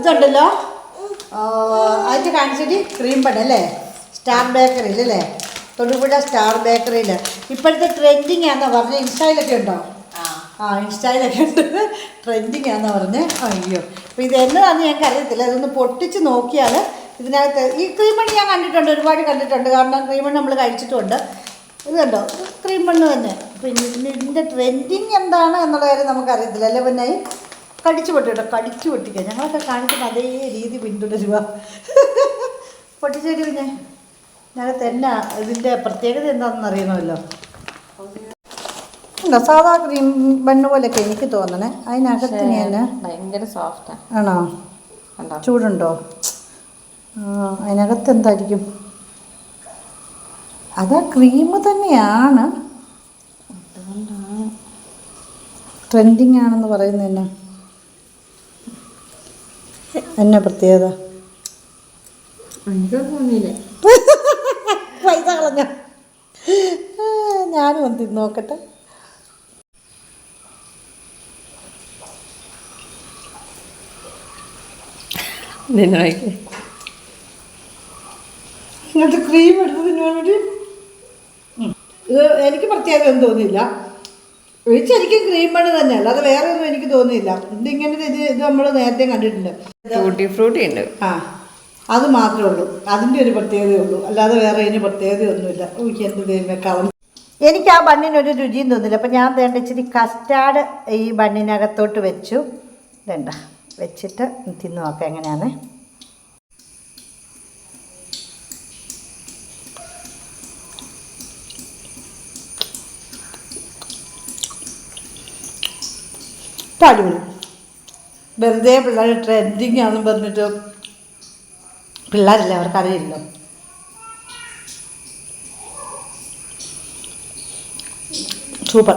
ഇതുണ്ടല്ലോ? അതിന്റെ കാണിച്ചിട്ട് ക്രീം ബൺ അല്ലേ? സ്റ്റാർ ബേക്കറിയിൽ അല്ലേ? തൊടുപുഴ സ്റ്റാർ ബേക്കറിയിൽ ഇപ്പോഴത്തെ ട്രെൻഡിങ് ആണെന്നാ പറഞ്ഞ. ഇൻസ്റ്റയിലൊക്കെ ഉണ്ടോ? ആ. ഇൻസ്റ്റയിലൊക്കെ ഉണ്ട്. ട്രെൻഡിങ് ആണെന്നാ പറഞ്ഞ്. അയ്യോ. അപ്പോൾ ഇത് എന്നതാണെന്ന് ഞങ്ങൾക്ക് അറിയത്തില്ല. ഇതൊന്ന് പൊട്ടിച്ച് നോക്കിയാൽ ഇതിനകത്ത് ഈ ക്രീം ബണ്ണ് ഞാൻ കണ്ടിട്ടുണ്ട്. ഒരുപാട് കണ്ടിട്ടുണ്ട്. കാരണം ക്രീം ബണ്ണ് നമ്മൾ കഴിച്ചിട്ടുണ്ട്. ഇത് കണ്ടോ? ക്രീം ബണ്ണ് തന്നെ. പിന്നെ ഇതിന്റെ ട്രെൻഡിങ് എന്താണ് എന്നുള്ള കാര്യം നമുക്കറിയത്തില്ല. അല്ലേ പിന്നെ? കടിച്ചു പൊട്ടിട്ടോ കടിച്ചു പൊട്ടിക്കുക ഞങ്ങളൊക്കെ കാണിക്കുന്ന അതേ രീതി പിന്തുടരുക. പൊട്ടിച്ചേരി പിന്നെ ഞങ്ങൾക്ക് തന്നെ ഇതിന്റെ പ്രത്യേകത എന്താണെന്ന് അറിയണമല്ലോ. ഉണ്ടോ? സാധാ ക്രീം ബണ്ണ് പോലെയൊക്കെ എനിക്ക് തോന്നണേ. അതിനകത്ത് ഞാൻ ഭയങ്കര സോഫ്റ്റ് ആണോ? ചൂടുണ്ടോ? അതിനകത്ത് എന്തായിരിക്കും? അത് ക്രീം തന്നെയാണ്. ട്രെൻഡിങ് ആണെന്ന് പറയുന്നത് തന്നെ. എന്നാ പ്രത്യേകത? പൈസ കളഞ്ഞ. ഞാനും ഒന്ന് തിന്ന് നോക്കട്ടെ. എന്നിട്ട് ക്രീം എടുത്തതിന് വേണ്ടി. ഇത് എനിക്ക് പ്രത്യേകത ഒന്നും തോന്നിയില്ല. ശരിക്കും ക്രീം ബണ്ണ് തന്നെ. അല്ലാതെ വേറെ ഒന്നും എനിക്ക് തോന്നിയില്ല. ഇതിങ്ങനെ ഇത് ഇത് നമ്മൾ നേരത്തെ കണ്ടിട്ടുണ്ട്. ടൂട്ടി ഫ്രൂട്ടി ഉണ്ട്. ആ അത് മാത്രമേ ഉള്ളൂ. അതിന്റെ ഒരു പ്രത്യേകതയേ ഉള്ളൂ. അല്ലാതെ വേറെ ഇതിന് പ്രത്യേകതയൊന്നുമില്ല ഊക്ക് എന്ത് ദൈവമേ എനിക്ക് ആ ബണ്ണിനൊരു രുചിയും തോന്നില്ല അപ്പം ഞാൻ വേണ്ട ഇച്ചിരി കസ്റ്റാർഡ് ഈ ബണ്ണിനകത്തോട്ട് വെച്ചു. വേണ്ട വെച്ചിട്ട് തിന്നു നോക്കാം എങ്ങനെയാണ് ഇപ്പം അടിപൊളി വെറുതെ പിള്ളേർ ട്രെൻഡിങ് ആണെന്ന് പറഞ്ഞിട്ട് പിള്ളേരല്ലേ അവർക്കറിയില്ലോ സൂപ്പർ.